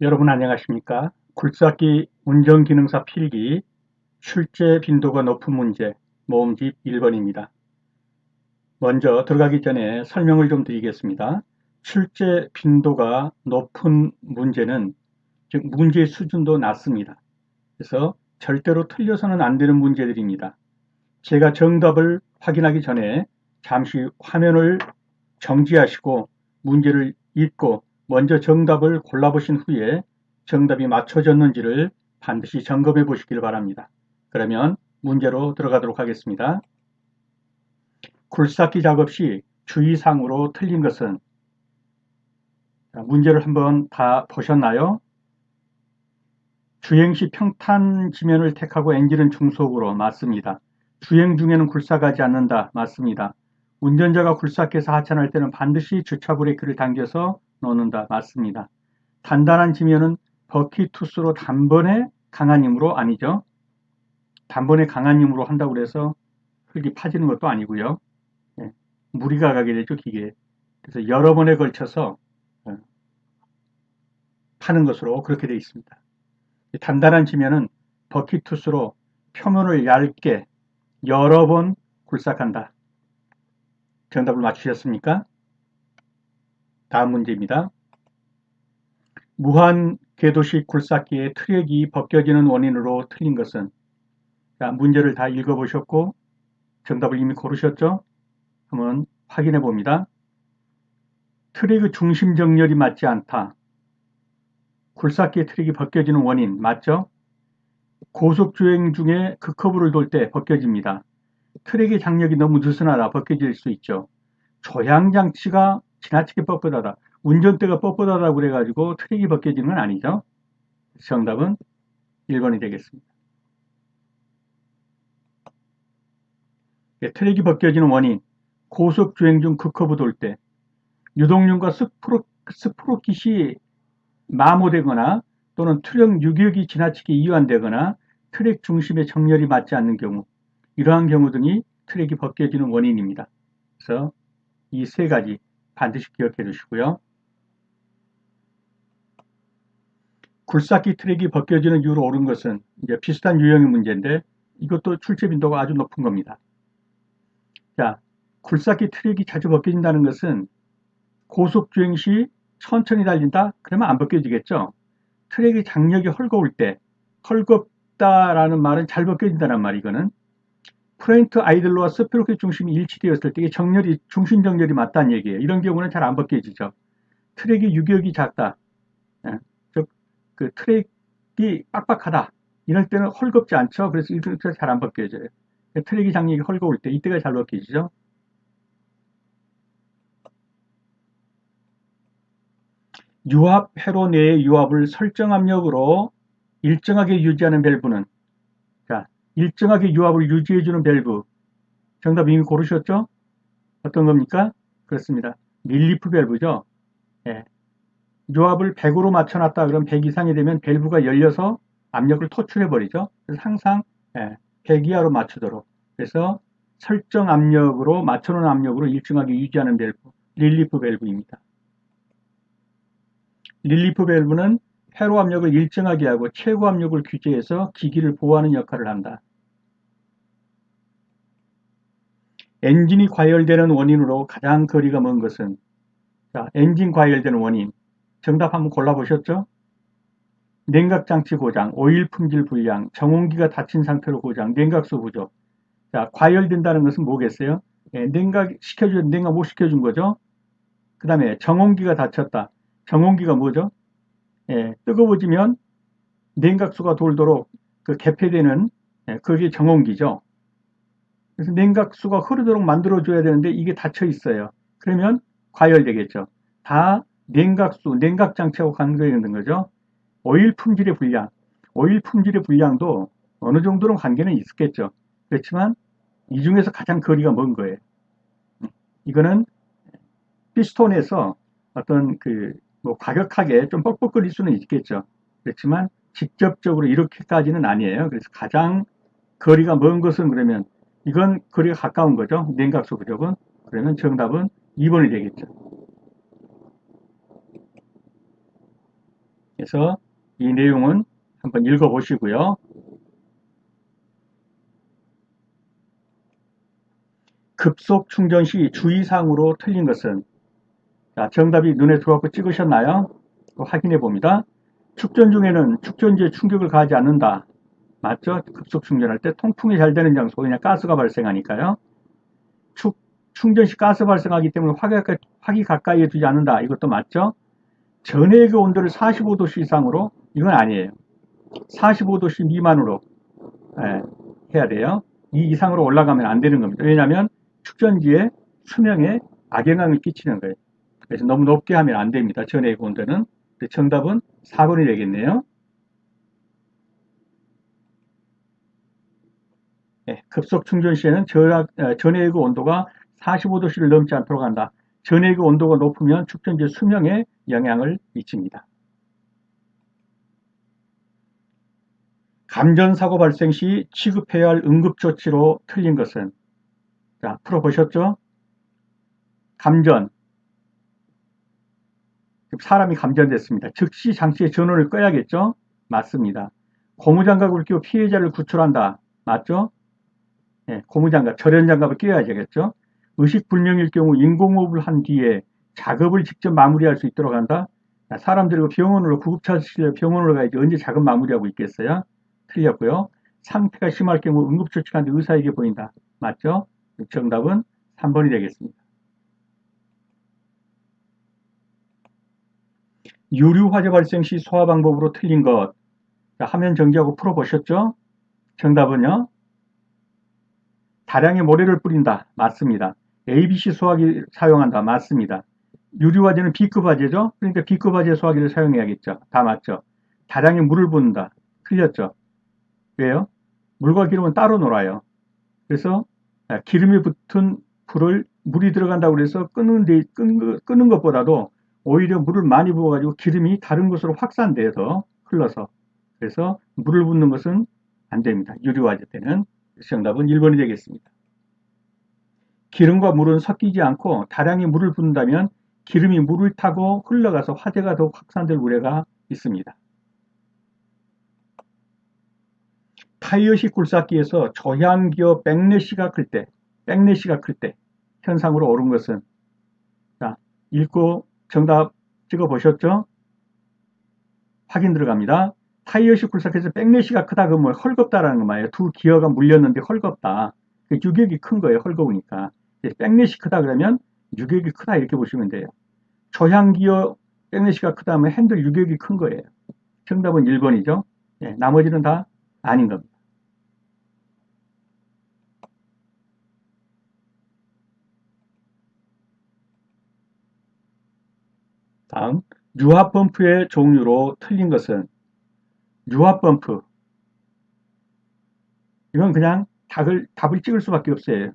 여러분 안녕하십니까? 굴삭기 운전기능사 필기 출제 빈도가 높은 문제 모음집 1번입니다. 먼저 들어가기 전에 설명을 좀 드리겠습니다. 출제 빈도가 높은 문제는 즉 문제 수준도 낮습니다. 그래서 절대로 틀려서는 안 되는 문제들입니다. 제가 정답을 확인하기 전에 잠시 화면을 정지하시고 문제를 읽고 먼저 정답을 골라보신 후에 정답이 맞춰졌는지를 반드시 점검해 보시길 바랍니다. 그러면 문제로 들어가도록 하겠습니다. 굴삭기 작업 시 주의사항으로 틀린 것은 문제를 한번 다 보셨나요? 주행 시 평탄 지면을 택하고 엔진은 중속으로 맞습니다. 주행 중에는 굴삭하지 않는다 맞습니다. 운전자가 굴삭해서 하차할 때는 반드시 주차 브레이크를 당겨서 놓는다. 맞습니다. 단단한 지면은 버킷투스로 단번에 강한 힘으로 아니죠. 단번에 강한 힘으로 한다고 해서 흙이 파지는 것도 아니고요. 예, 무리가 가게 되죠, 기계에. 그래서 여러 번에 걸쳐서 어, 파는 것으로 그렇게 되어 있습니다. 단단한 지면은 버킷투스로 표면을 얇게 여러 번 굴삭한다. 정답을 맞추셨습니까? 다음 문제입니다. 무한 궤도식 굴삭기의 트랙이 벗겨지는 원인으로 틀린 것은 자, 문제를 다 읽어보셨고 정답을 이미 고르셨죠? 한번 확인해 봅니다. 트랙의 중심 정렬이 맞지 않다. 굴삭기의 트랙이 벗겨지는 원인 맞죠? 고속 주행 중에 그 커브를 돌 때 벗겨집니다. 트랙의 장력이 너무 느슨하다 벗겨질 수 있죠. 조향 장치가 지나치게 뻣뻣하다. 운전대가 뻣뻣하다고 그래가지고 트랙이 벗겨지는 건 아니죠. 정답은 1번이 되겠습니다. 예, 트랙이 벗겨지는 원인, 고속 주행 중 극커브 돌 때, 유동륜과 스프로, 스프로킷이 마모되거나 또는 트랙 유격이 지나치게 이완되거나 트랙 중심의 정렬이 맞지 않는 경우, 이러한 경우 등이 트랙이 벗겨지는 원인입니다. 그래서 이 세 가지 반드시 기억해 두시고요. 굴삭기 트랙이 벗겨지는 이유로 옳은 것은 이제 비슷한 유형의 문제인데 이것도 출제 빈도가 아주 높은 겁니다. 자, 굴삭기 트랙이 자주 벗겨진다는 것은 고속 주행 시 천천히 달린다? 그러면 안 벗겨지겠죠. 트랙의 장력이 헐거울 때 헐겁다라는 말은 잘 벗겨진다는 말 이거는 프레인트 아이들로와 스피로켓 중심이 일치되었을 때 정렬이 중심 정렬이 맞다는 얘기예요. 이런 경우는 잘 안 벗겨지죠. 트랙의 유격이 작다. 예, 즉그 트랙이 빡빡하다. 이럴 때는 헐겁지 않죠. 그래서 이렇게 잘안 벗겨져요. 트랙이 장력이 헐거울 때 이때가 잘 벗겨지죠. 유압 회로 내의 유압을 설정 압력으로 일정하게 유지하는 밸브는 일정하게 유압을 유지해주는 밸브. 정답 이미 고르셨죠? 어떤 겁니까? 그렇습니다. 릴리프 밸브죠. 예. 유압을 100으로 맞춰놨다 그럼 100 이상이 되면 밸브가 열려서 압력을 토출해버리죠. 그래서 항상 예, 100 이하로 맞추도록. 그래서 설정 압력으로 맞춰놓은 압력으로 일정하게 유지하는 밸브, 릴리프 밸브입니다. 릴리프 밸브는 회로 압력을 일정하게 하고 최고 압력을 규제해서 기기를 보호하는 역할을 한다. 엔진이 과열되는 원인으로 가장 거리가 먼 것은 자, 엔진 과열되는 원인 정답 한번 골라보셨죠? 냉각장치 고장, 오일 품질 불량, 정온기가 닫힌 상태로 고장, 냉각수 부족. 자, 과열된다는 것은 뭐겠어요? 예, 냉각 시켜준, 냉각 못 시켜준 거죠? 그 다음에 정온기가 닫혔다. 정온기가 뭐죠? 예, 뜨거워지면 냉각수가 돌도록 그 개폐되는 예, 그게 정온기죠. 그래서 냉각수가 흐르도록 만들어줘야 되는데 이게 닫혀 있어요. 그러면 과열되겠죠. 다 냉각수, 냉각장치하고 관계가 있는 거죠. 오일 품질의 불량, 오일 품질의 불량도 어느 정도는 관계는 있었겠죠. 그렇지만 이 중에서 가장 거리가 먼 거예요. 이거는 피스톤에서 어떤 그 뭐 과격하게 좀 뻑뻑거릴 수는 있겠죠. 그렇지만 직접적으로 이렇게까지는 아니에요. 그래서 가장 거리가 먼 것은 그러면 이건 거리가 가까운 거죠. 냉각수 부족은. 그러면 정답은 2번이 되겠죠. 그래서 이 내용은 한번 읽어보시고요. 급속 충전 시 주의사항으로 틀린 것은 자, 정답이 눈에 들어왔고 찍으셨나요? 확인해 봅니다. 축전 중에는 축전지에 충격을 가하지 않는다. 맞죠? 급속 충전할 때 통풍이 잘 되는 장소, 그냥 가스가 발생하니까요. 축, 충전 시 가스 발생하기 때문에 화기, 가까이, 화기 가까이에 두지 않는다. 이것도 맞죠? 전해의 온도를 45도씨 이상으로 이건 아니에요. 45도씨 미만으로 예, 해야 돼요. 이 이상으로 올라가면 안 되는 겁니다. 왜냐하면 축전지에 수명에 악영향을 끼치는 거예요. 그래서 너무 높게 하면 안 됩니다. 전해의 온도는. 정답은 4번이 되겠네요. 급속 충전 시에는 전해의 온도가 45도씨를 넘지 않도록 한다. 전해의 온도가 높으면 축전지 수명에 영향을 미칩니다. 감전사고 발생 시 취급해야 할 응급조치로 틀린 것은 자, 풀어보셨죠? 감전 사람이 감전됐습니다. 즉시 장치의 전원을 꺼야겠죠? 맞습니다. 고무장갑을 끼워 피해자를 구출한다. 맞죠? 네, 고무장갑, 절연장갑을 끼워야 되겠죠? 의식불명일 경우 인공호흡을 한 뒤에 작업을 직접 마무리할 수 있도록 한다. 사람들이 병원으로 구급차 실려 병원으로 가야지 언제 작업 마무리하고 있겠어요? 틀렸고요. 상태가 심할 경우 안 의사에게 보인다. 맞죠? 정답은 3번이 되겠습니다. 유류 화재 발생 시 소화 방법으로 틀린 것. 자, 화면 정지하고 풀어보셨죠? 정답은요. 다량의 모래를 뿌린다. 맞습니다. ABC 소화기 사용한다. 맞습니다. 유류 화재는 B급 화재죠? 그러니까 B급 화재 소화기를 사용해야겠죠. 다 맞죠? 다량의 물을 붓는다. 틀렸죠? 왜요? 물과 기름은 따로 놀아요. 그래서 기름이 붙은 불을 물이 들어간다고 해서 끄는, 데, 끄는, 끄는 것보다도 오히려 물을 많이 부어가지고 기름이 다른 곳으로 확산돼서 흘러서 그래서 물을 붓는 것은 안 됩니다. 유리화재 때는 정답은 1번이 되겠습니다. 기름과 물은 섞이지 않고 다량의 물을 붓는다면 기름이 물을 타고 흘러가서 화재가 더욱 확산될 우려가 있습니다. 타이어식 굴삭기에서 저향기어 백내시가 클 때, 백내시가 클 때 현상으로 오른 것은 자, 읽고 정답 찍어 보셨죠? 확인 들어갑니다. 타이어식 굴삭해서 백내시가 크다 그러면 뭐 헐겁다라는 거 말이에요. 두 기어가 물렸는데 헐겁다. 그 유격이 큰 거예요. 헐거우니까. 백내시 크다 그러면 유격이 크다 이렇게 보시면 돼요. 저향 기어 백내시가 크다 하면 핸들 유격이 큰 거예요. 정답은 1번이죠. 예, 나머지는 다 아닌 겁니다. 다음 유압 펌프의 종류로 틀린 것은 유압 펌프 이건 그냥 답을, 답을 찍을 수밖에 없어요.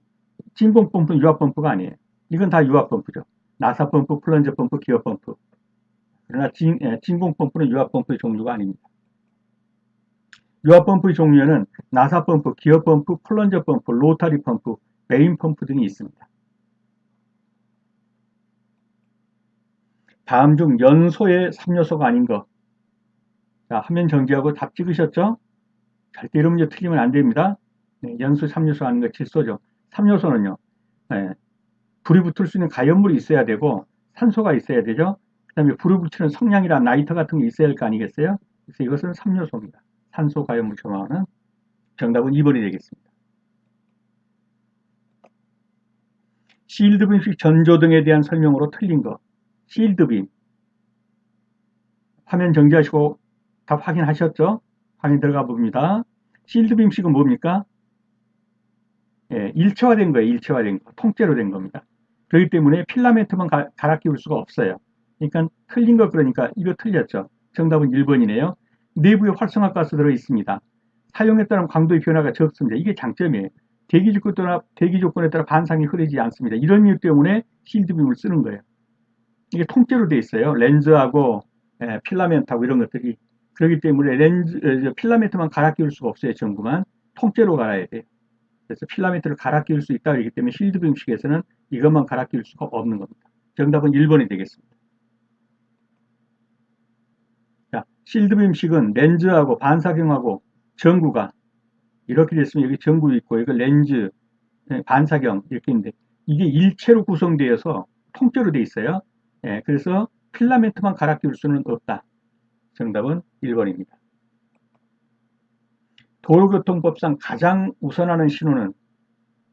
진공 펌프는 유압 펌프가 아니에요. 이건 다 유압 펌프죠. 나사 펌프, 플런저 펌프, 기어 펌프. 그러나 진, 예, 진공 펌프는 유압 펌프의 종류가 아닙니다. 유압 펌프의 종류에는 나사 펌프, 기어 펌프, 플런저 펌프, 로타리 펌프, 메인 펌프 등이 있습니다. 다음 중 연소의 3요소가 아닌 것. 자, 화면 정지하고 답 찍으셨죠? 절대 이런 문제 틀리면 안 됩니다. 네, 연소 3요소 아닌 것 질소죠. 3요소는요. 네, 불이 붙을 수 있는 가연물이 있어야 되고 산소가 있어야 되죠. 그 다음에 불을 붙이는 성냥이나 나이터 같은 게 있어야 할 거 아니겠어요? 그래서 이것은 3요소입니다. 산소 가연물 조망하는 정답은 2번이 되겠습니다. 실드 분식 전조 등에 대한 설명으로 틀린 것. 실드 빔 화면 정지하시고 답 확인하셨죠? 확인 들어가 봅니다. 실드 빔식은 뭡니까? 예, 일체화된 거예요. 일체화된 거. 통째로 된 겁니다. 그렇기 때문에 필라멘트만 가, 갈아 끼울 수가 없어요. 그러니까 틀린 거 그러니까 이거 틀렸죠. 정답은 1번이네요. 내부에 활성화가스 들어 있습니다. 사용에 따른 광도의 변화가 적습니다. 이게 장점이에요. 대기 조건에 따라, 대기 조건에 따라 반상이 흐르지 않습니다. 이런 이유 때문에 실드빔을 쓰는 거예요. 이게 통째로 돼 있어요. 렌즈하고 예, 필라멘트하고 이런 것들이 그렇기 때문에 렌즈 필라멘트만 갈아 끼울 수가 없어요. 전구만 통째로 갈아야 돼요. 그래서 필라멘트를 갈아 끼울 수 있다 그러기 때문에 실드 방식에서는 이것만 갈아 끼울 수가 없는 겁니다. 정답은 1번이 되겠습니다. 자, 실드 빔식은 렌즈하고 반사경하고 전구가 이렇게 됐으면 여기 전구 있고 이거 렌즈, 예, 반사경 이렇게 있는데 이게 일체로 구성되어서 통째로 돼 있어요. 예, 그래서 필라멘트만 갈아 끼울 수는 없다. 정답은 1번입니다. 도로교통법상 가장 우선하는 신호는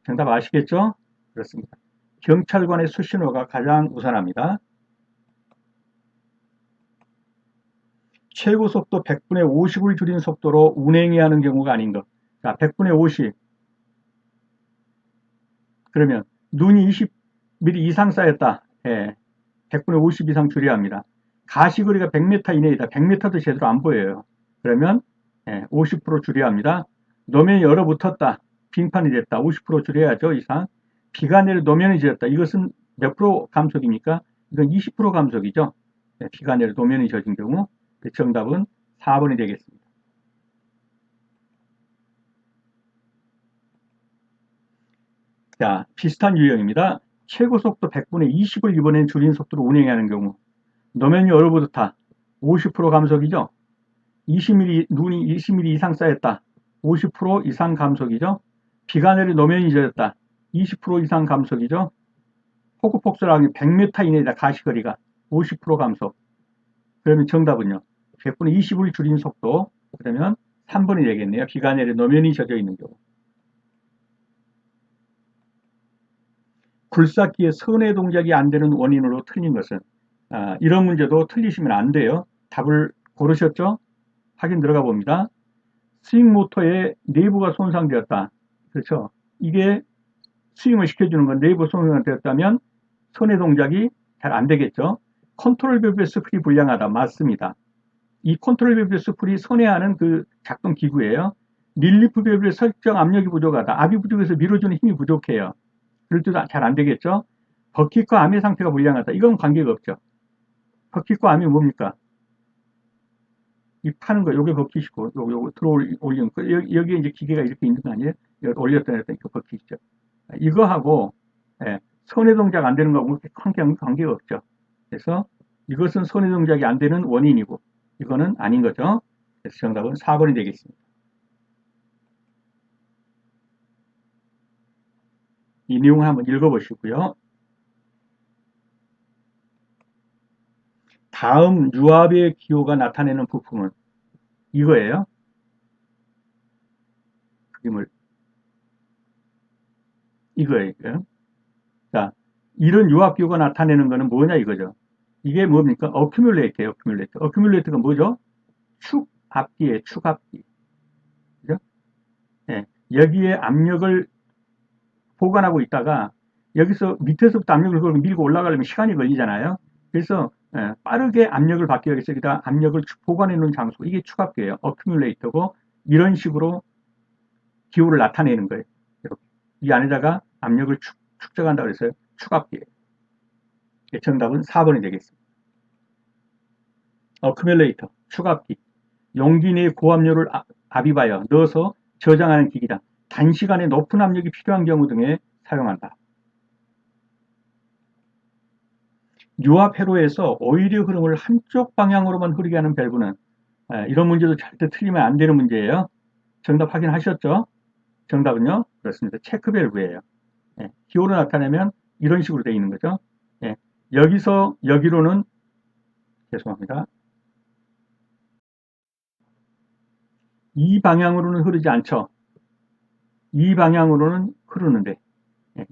정답 아시겠죠? 그렇습니다. 경찰관의 수신호가 가장 우선합니다. 최고 속도 100분의 50을 줄인 속도로 운행해야 하는 경우가 아닌 것. 자, 100분의 50. 그러면 눈이 20mm 이상 쌓였다. 예, 100분의 50 이상 줄여야 합니다. 가시거리가 100m 이내이다. 100m도 제대로 안 보여요. 그러면 예, 50% 줄여야 합니다. 노면이 얼어붙었다. 빙판이 됐다. 50% 줄여야죠. 이상. 비가 내려 노면이 젖었다. 이것은 몇 프로 감속입니까? 이건 20% 감속이죠. 예, 비가 내려 노면이 젖은 경우 그 정답은 4번이 되겠습니다. 자, 비슷한 유형입니다. 최고 속도 100분의 20을 이번엔 줄인 속도로 운행하는 경우 노면이 얼어붙었다. 50% 감속이죠. 20mm, 눈이 20mm 이상 쌓였다. 50% 이상 감속이죠. 비가 내려 노면이 젖었다. 20% 이상 감속이죠. 폭우폭설하기 100m 이내다 가시거리가 50% 감속. 그러면 정답은요. 100분의 20을 줄인 속도. 그러면 3번이 되겠네요. 비가 내려 노면이 젖어 있는 경우. 굴삭기의 선의 동작이 안 되는 원인으로 틀린 것은 아, 이런 문제도 틀리시면 안 돼요. 답을 고르셨죠? 확인 들어가 봅니다. 스윙 모터의 내부가 손상되었다. 그렇죠? 이게 스윙을 시켜주는 건 내부 손상되었다면 선의 동작이 잘 안 되겠죠? 컨트롤 밸브의 스프리 불량하다. 맞습니다. 이 컨트롤 밸브의 스프리 선회하는 그 작동 기구예요. 릴리프 밸브의 설정 압력이 부족하다. 압이 부족해서 밀어주는 힘이 부족해요. 그럴 때도 잘 안 되겠죠? 버킷과 암의 상태가 불량하다. 이건 관계가 없죠. 버킷과 암이 뭡니까? 이 파는 거, 요게 버킷이고, 요거, 요거 들어올리는 거. 여기, 여기 에 이제 기계가 이렇게 있는 거 아니에요? 올렸다 냈다 그 버킷이죠. 이거하고, 예, 손의 동작 안 되는 거하고 관계, 관계가 없죠. 그래서 이것은 손의 동작이 안 되는 원인이고, 이거는 아닌 거죠. 그래서 정답은 4번이 되겠습니다. 이 내용을 한번 읽어보시고요. 다음 유압의 기호가 나타내는 부품은 이거예요. 그림을 이거예요. 자, 이런 유압 기호가 나타내는 거는 뭐냐 이거죠. 이게 뭡니까? 어큐뮬레이터예요. 어큐뮬레이터. 어큐뮬레이터가 뭐죠? 축압기에 축압기. 그죠? 네, 여기에 압력을 보관하고 있다가 여기서 밑에서부터 압력을 밀고 올라가려면 시간이 걸리잖아요. 그래서 예, 빠르게 압력을 받기 위해서 여기다 압력을 보관해 놓은 장소 이게 축압기예요. 어큐뮬레이터고 이런 식으로 기호를 나타내는 거예요. 이렇게. 이 안에다가 압력을 축, 축적한다 그랬어요. 축압기예요. 예, 정답은 4번이 되겠습니다. 어큐뮬레이터, 축압기. 용기 내에 고압력을 아, 압입하여 넣어서 저장하는 기기다. 단시간에 높은 압력이 필요한 경우 등에 사용한다. 유압 회로에서 오일의 흐름을 한쪽 방향으로만 흐르게 하는 밸브는 이런 문제도 절대 틀리면 안 되는 문제예요. 정답 확인하셨죠? 정답은요? 그렇습니다. 체크 밸브예요. 예, 기호로 나타내면 이런 식으로 되어 있는 거죠. 예, 여기서 여기로는 죄송합니다. 이 방향으로는 흐르지 않죠. 이 방향으로는 흐르는데 예,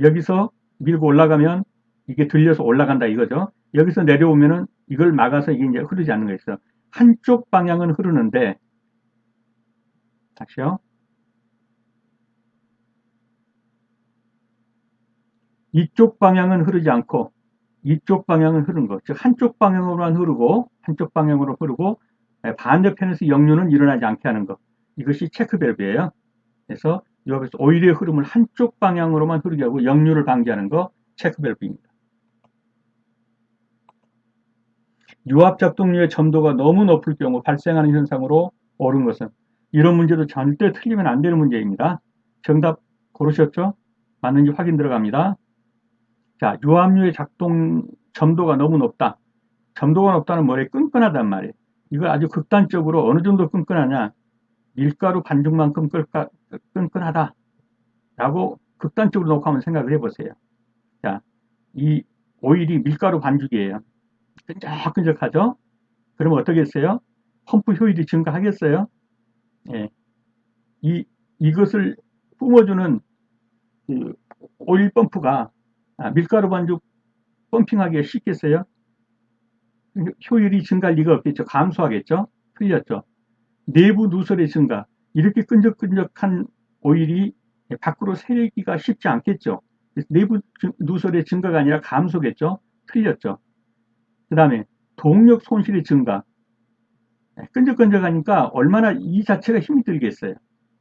여기서 밀고 올라가면 이게 들려서 올라간다 이거죠. 여기서 내려오면은 이걸 막아서 이게 이제 흐르지 않는 거 있어요 한쪽 방향은 흐르는데 다시요. 이쪽 방향은 흐르지 않고 이쪽 방향은 흐르는 거. 즉 한쪽 방향으로만 흐르고 한쪽 방향으로 흐르고 예, 반대편에서 역류는 일어나지 않게 하는 것. 이것이 체크 밸브예요. 그래서 여기서 오일의 흐름을 한쪽 방향으로만 흐르게 하고 역류를 방지하는 거 체크 밸브입니다. 유압 작동률의 점도가 너무 높을 경우 발생하는 현상으로 옳은 것은 이런 문제도 절대 틀리면 안 되는 문제입니다. 정답 고르셨죠? 맞는지 확인 들어갑니다. 자, 유압류의 작동 점도가 너무 높다. 점도가 높다는 뭐래? 끈끈하단 말이에요. 이거 아주 극단적으로 어느 정도 끈끈하냐? 밀가루 반죽만큼 끈끈하다. 라고 극단적으로 놓고 한번 생각을 해보세요. 자, 이 오일이 밀가루 반죽이에요. 끈적끈적하죠? 그러면 어떻겠어요? 펌프 효율이 증가하겠어요? 예. 이, 이것을 뿜어주는 그 오일 펌프가 아, 밀가루 반죽 펌핑하기가 쉽겠어요? 효율이 증가할 리가 없겠죠. 감소하겠죠. 틀렸죠. 내부 누설의 증가. 이렇게 끈적끈적한 오일이 밖으로 새기가 쉽지 않겠죠. 내부 증- 누설의 증가가 아니라 감소겠죠. 틀렸죠. 그 다음에 동력 손실의 증가. 끈적끈적하니까 얼마나 이 자체가 힘이 들겠어요.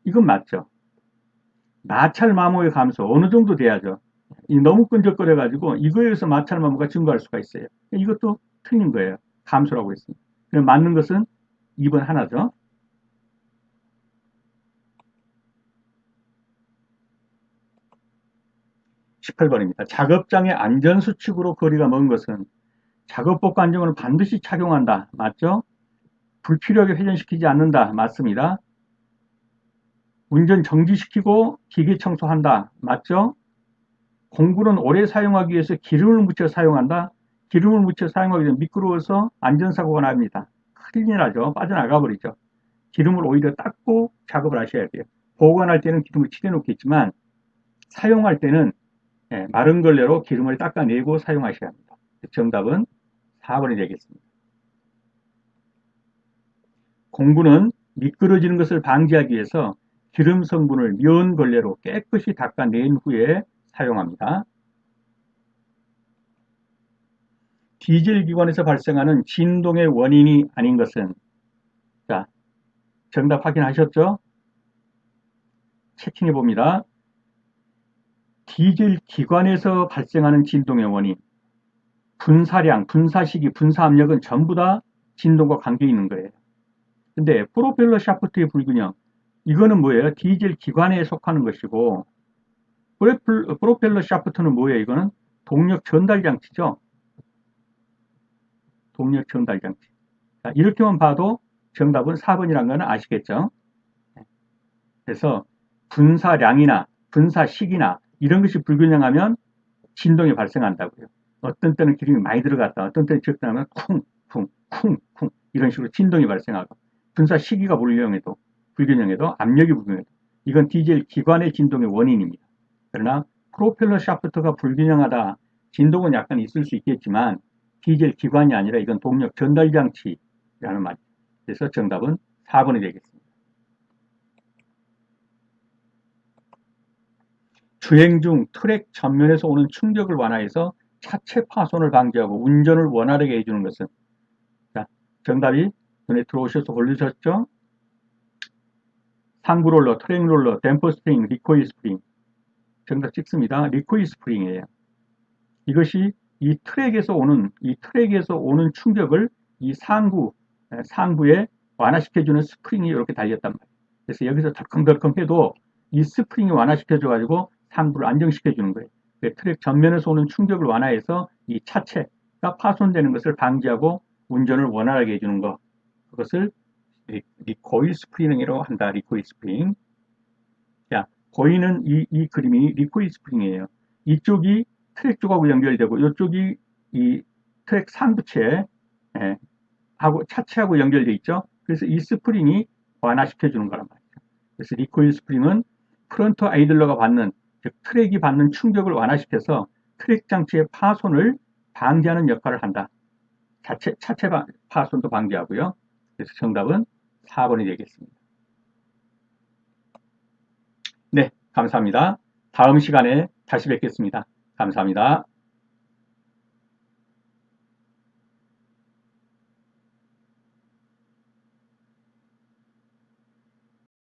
이건 맞죠. 마찰 마모의 감소 어느 정도 돼야죠. 이 너무 끈적거려 가지고 이거에 의해서 마찰 마모가 증가할 수가 있어요. 이것도 틀린 거예요. 감소라고 했습니다. 맞는 것은 2번 하나죠. 18번입니다. 작업장의 안전수칙으로 거리가 먼 것은 작업복 안정을 반드시 착용한다. 맞죠? 불필요하게 회전시키지 않는다. 맞습니다. 운전 정지시키고 기계 청소한다. 맞죠? 공구는 오래 사용하기 위해서 기름을 묻혀 사용한다. 기름을 묻혀 사용하기 전에 미끄러워서 안전사고가 납니다. 큰일 나죠. 빠져나가 버리죠. 기름을 오히려 닦고 작업을 하셔야 돼요. 보관할 때는 기름을 칠해놓겠지만 사용할 때는 예, 마른 걸레로 기름을 닦아내고 사용하셔야 합니다. 정답은 4번이 되겠습니다. 공구는 미끄러지는 것을 방지하기 위해서 기름 성분을 면 걸레로 깨끗이 닦아낸 후에 사용합니다. 디젤 기관에서 발생하는 진동의 원인이 아닌 것은 자 정답 확인하셨죠? 채팅해 봅니다. 디젤 기관에서 발생하는 진동의 원인 분사량, 분사 시기, 분사 압력은 전부 다 진동과 관계 있는 거예요. 근데 프로펠러 샤프트의 불균형 이거는 뭐예요? 디젤 기관에 속하는 것이고 프로펠러 샤프트는 뭐예요? 이거는 동력 전달 장치죠. 동력 전달 장치. 자, 이렇게만 봐도 정답은 4번이라는 거는 아시겠죠? 그래서 분사량이나 분사식이나 이런 것이 불균형하면 진동이 발생한다고요. 어떤 때는 기름이 많이 들어갔다, 어떤 때는 적당하면 쿵, 쿵, 쿵, 쿵 이런 식으로 진동이 발생하고 분사 시기가 불균형해도 불균형해도 압력이 불균형해도 이건 디젤 기관의 진동의 원인입니다. 그러나 프로펠러 샤프트가 불균형하다 진동은 약간 있을 수 있겠지만 디젤 기관이 아니라 이건 동력 전달 장치라는 말이죠. 그래서 정답은 4번이 되겠습니다. 주행 중 트랙 전면에서 오는 충격을 완화해서 차체 파손을 방지하고 운전을 원활하게 해주는 것은 자, 정답이 눈에 들어오셔서 올리셨죠? 상부 롤러, 트랙 롤러, 댐퍼 스프링, 리코일 스프링 정답 찍습니다. 리코일 스프링이에요. 이것이 이 트랙에서 오는 이 트랙에서 오는 충격을 이 상부 상부에 완화시켜주는 스프링이 이렇게 달렸단 말이에요. 그래서 여기서 덜컹덜컹 해도 이 스프링이 완화시켜줘 가지고 상부를 안정시켜 주는 거예요. 그 트랙 전면에서 오는 충격을 완화해서 이 차체가 파손되는 것을 방지하고 운전을 원활하게 해주는 것. 그것을 리코일 스프링이라고 한다. 리코일 스프링. 자, 보이는 이, 이 그림이 리코일 스프링이에요. 이쪽이 트랙 쪽하고 연결되고 이쪽이 이 트랙 상부체 예, 하고 차체하고 연결되어 있죠. 그래서 이 스프링이 완화시켜 주는 거란 말이죠. 그래서 리코일 스프링은 프론트 아이들러가 받는 즉 트랙이 받는 충격을 완화시켜서 트랙 장치의 파손을 방지하는 역할을 한다. 자체, 차체 파손도 방지하고요. 그래서 정답은 4번이 되겠습니다. 네, 감사합니다. 다음 시간에 다시 뵙겠습니다. 감사합니다.